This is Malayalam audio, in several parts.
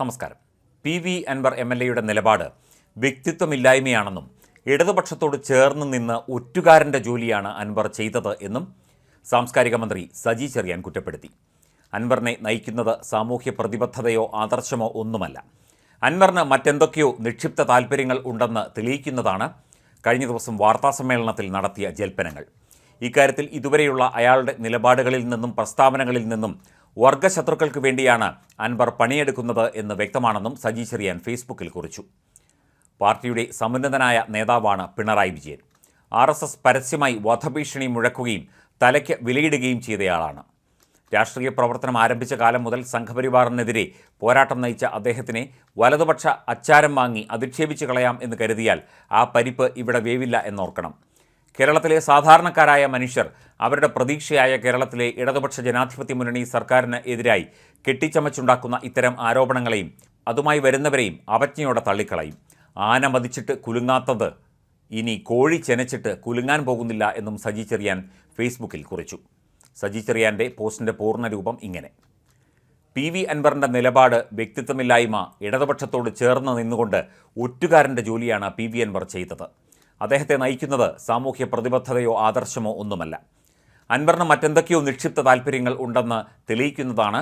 നമസ്കാരം. P V Anwar M L എയുടെ നിലപാട് വ്യക്തിത്വമില്ലായ്മയാണെന്നും ഇടതുപക്ഷത്തോട് ചേർന്ന് നിന്ന് ഒറ്റുകാരന്റെ ജോലിയാണ് അൻവർ ചെയ്തത് എന്നും സാംസ്കാരിക മന്ത്രി സജി ചെറിയാൻ കുറ്റപ്പെടുത്തി. അൻവറിനെ നയിക്കുന്നത് സാമൂഹ്യ പ്രതിബദ്ധതയോ ആദർശമോ ഒന്നുമല്ല. അൻവറിന് മറ്റെന്തൊക്കെയോ നിക്ഷിപ്ത താൽപ്പര്യങ്ങൾ ഉണ്ടെന്ന് തെളിയിക്കുന്നതാണ് കഴിഞ്ഞ ദിവസം വാർത്താസമ്മേളനത്തിൽ നടത്തിയ ജൽപ്പനങ്ങൾ. ഇക്കാര്യത്തിൽ ഇതുവരെയുള്ള അയാളുടെ നിലപാടുകളിൽ നിന്നും പ്രസ്താവനകളിൽ നിന്നും വർഗശത്രുക്കൾക്ക് വേണ്ടിയാണ് അൻവർ പണിയെടുക്കുന്നത് എന്ന് വ്യക്തമാണെന്നും സജി ചെറിയാൻ ഫേസ്ബുക്കിൽ കുറിച്ചു. പാർട്ടിയുടെ സമുന്നതനായ നേതാവാണ് Pinarayi Vijayan. R S S പരസ്യമായി വധഭീഷണി മുഴക്കുകയും തലയ്ക്ക് വിലയിടുകയും ചെയ്തയാളാണ്. രാഷ്ട്രീയ പ്രവർത്തനം ആരംഭിച്ച കാലം മുതൽ സംഘപരിവാറിനെതിരെ പോരാട്ടം നയിച്ച അദ്ദേഹത്തിനെ വലതുപക്ഷ അച്ചാരം വാങ്ങി അധിക്ഷേപിച്ചു കളയാം എന്ന് കരുതിയാൽ ആ പരിപ്പ് ഇവിടെ വേവില്ല എന്നോർക്കണം. കേരളത്തിലെ സാധാരണക്കാരായ മനുഷ്യർ അവരുടെ പ്രതീക്ഷയായ കേരളത്തിലെ ഇടതുപക്ഷ ജനാധിപത്യ മുന്നണി സർക്കാരിന് എതിരായി കെട്ടിച്ചമച്ചുണ്ടാക്കുന്ന ഇത്തരം ആരോപണങ്ങളെയും അതുമായി വരുന്നവരെയും അവജ്ഞയോടെ തള്ളിക്കളയും. ആന മതിച്ചിട്ട് കുലുങ്ങാത്തത് ഇനി കോഴി ചെനച്ചിട്ട് കുലുങ്ങാൻ പോകുന്നില്ല എന്നും സജി ചെറിയാൻ ഫേസ്ബുക്കിൽ കുറിച്ചു. സജി ചെറിയാന്റെ പോസ്റ്റിന്റെ പൂർണരൂപം ഇങ്ങനെ. പി വി അൻവറിന്റെ നിലപാട് വ്യക്തിത്വമില്ലായ്മ ഇടതുപക്ഷത്തോട് ചേർന്ന് നിന്നുകൊണ്ട് ഒറ്റുകാരന്റെ ജോലിയാണ് പി വി അൻവർ ചെയ്തത്. അദ്ദേഹത്തെ നയിക്കുന്നത് സാമൂഹ്യ പ്രതിബദ്ധതയോ ആദർശമോ ഒന്നുമല്ല. അൻവറിന് മറ്റെന്തൊക്കെയോ നിക്ഷിപ്ത താൽപ്പര്യങ്ങൾ ഉണ്ടെന്ന് തെളിയിക്കുന്നതാണ്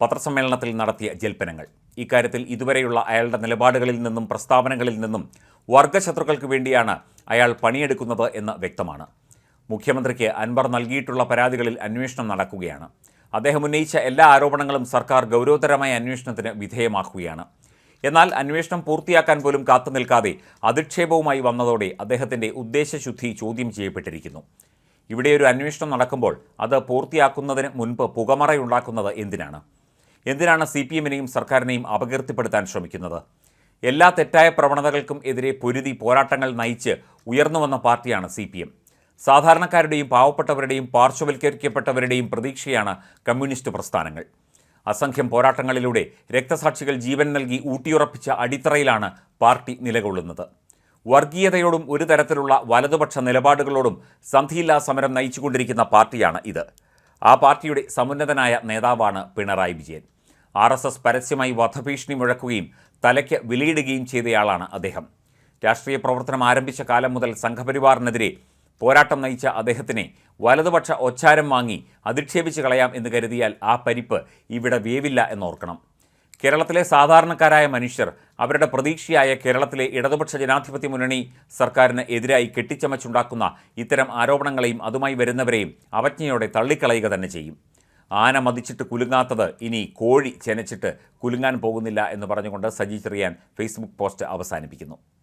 പത്രസമ്മേളനത്തിൽ നടത്തിയ ജൽപ്പനങ്ങൾ. ഇക്കാര്യത്തിൽ ഇതുവരെയുള്ള അയാളുടെ നിലപാടുകളിൽ നിന്നും പ്രസ്താവനകളിൽ നിന്നും വർഗശത്രുക്കൾക്ക് വേണ്ടിയാണ് അയാൾ പണിയെടുക്കുന്നത് എന്ന് വ്യക്തമാണ്. മുഖ്യമന്ത്രിക്ക് അൻവർ നൽകിയിട്ടുള്ള പരാതികളിൽ അന്വേഷണം നടക്കുകയാണ്. അദ്ദേഹം ഉന്നയിച്ച എല്ലാ ആരോപണങ്ങളും സർക്കാർ ഗൗരവതരമായ അന്വേഷണത്തിന് വിധേയമാക്കുകയാണ്. എന്നാൽ അന്വേഷണം പൂർത്തിയാക്കാൻ പോലും കാത്തു നിൽക്കാതെ അധിക്ഷേപവുമായി വന്നതോടെ അദ്ദേഹത്തിന്റെ ഉദ്ദേശശുദ്ധി ചോദ്യം ചെയ്യപ്പെട്ടിരിക്കുന്നു. ഇവിടെ ഒരു അന്വേഷണം നടക്കുമ്പോൾ അത് പൂർത്തിയാക്കുന്നതിന് മുൻപ് പുകമറയുണ്ടാക്കുന്നത് എന്തിനാണ്? എന്തിനാണ് സി പി എമ്മിനെയും സർക്കാരിനെയും അപകീർത്തിപ്പെടുത്താൻ ശ്രമിക്കുന്നത്? എല്ലാ തെറ്റായ പ്രവണതകൾക്കും എതിരെ പൊരുതി പോരാട്ടങ്ങൾ നയിച്ച് ഉയർന്നു വന്ന പാർട്ടിയാണ് സി പി എം സാധാരണക്കാരുടെയും പാവപ്പെട്ടവരുടെയും പാർശ്വവൽക്കരിക്കപ്പെട്ടവരുടെയും പ്രതീക്ഷയാണ് കമ്മ്യൂണിസ്റ്റ് പ്രസ്ഥാനങ്ങൾ. അസംഖ്യം പോരാട്ടങ്ങളിലൂടെ രക്തസാക്ഷികൾ ജീവൻ നൽകി ഊട്ടിയുറപ്പിച്ച അടിത്തറയിലാണ് പാർട്ടി നിലകൊള്ളുന്നത്. വർഗീയതയോടും ഒരു തരത്തിലുള്ള വലതുപക്ഷ നിലപാടുകളോടും സന്ധിയില്ലാ സമരം നയിച്ചുകൊണ്ടിരിക്കുന്ന പാർട്ടിയാണ് ഇത്. ആ പാർട്ടിയുടെ സമുന്നതനായ നേതാവാണ് Pinarayi Vijayan. R S S പരസ്യമായി വധഭീഷണി മുഴക്കുകയും തലയ്ക്ക് വിലയിടുകയും ചെയ്തയാളാണ് അദ്ദേഹം. രാഷ്ട്രീയ പ്രവർത്തനം ആരംഭിച്ച കാലം മുതൽ സംഘപരിവാറിനെതിരെ പോരാട്ടം നയിച്ച അദ്ദേഹത്തിനെ വലതുപക്ഷ ഒച്ചാരം വാങ്ങി അധിക്ഷേപിച്ച് കളയാം എന്ന് കരുതിയാൽ ആ പരിപ്പ് ഇവിടെ വേവില്ല എന്നോർക്കണം. കേരളത്തിലെ സാധാരണക്കാരായ മനുഷ്യർ അവരുടെ പ്രതീക്ഷയായ കേരളത്തിലെ ഇടതുപക്ഷ ജനാധിപത്യ മുന്നണി സർക്കാരിന് എതിരായി കെട്ടിച്ചമച്ചുണ്ടാക്കുന്ന ഇത്തരം ആരോപണങ്ങളെയും അതുമായി വരുന്നവരെയും അവജ്ഞയോടെ തള്ളിക്കളയുക തന്നെ ചെയ്യും. ആന മതിച്ചിട്ട് കുലുങ്ങാത്തത് ഇനി കോഴി ചെനച്ചിട്ട് കുലുങ്ങാൻ പോകുന്നില്ല എന്ന് പറഞ്ഞുകൊണ്ട് സജി ചെറിയാൻ ഫേസ്ബുക്ക് പോസ്റ്റ് അവസാനിപ്പിക്കുന്നു.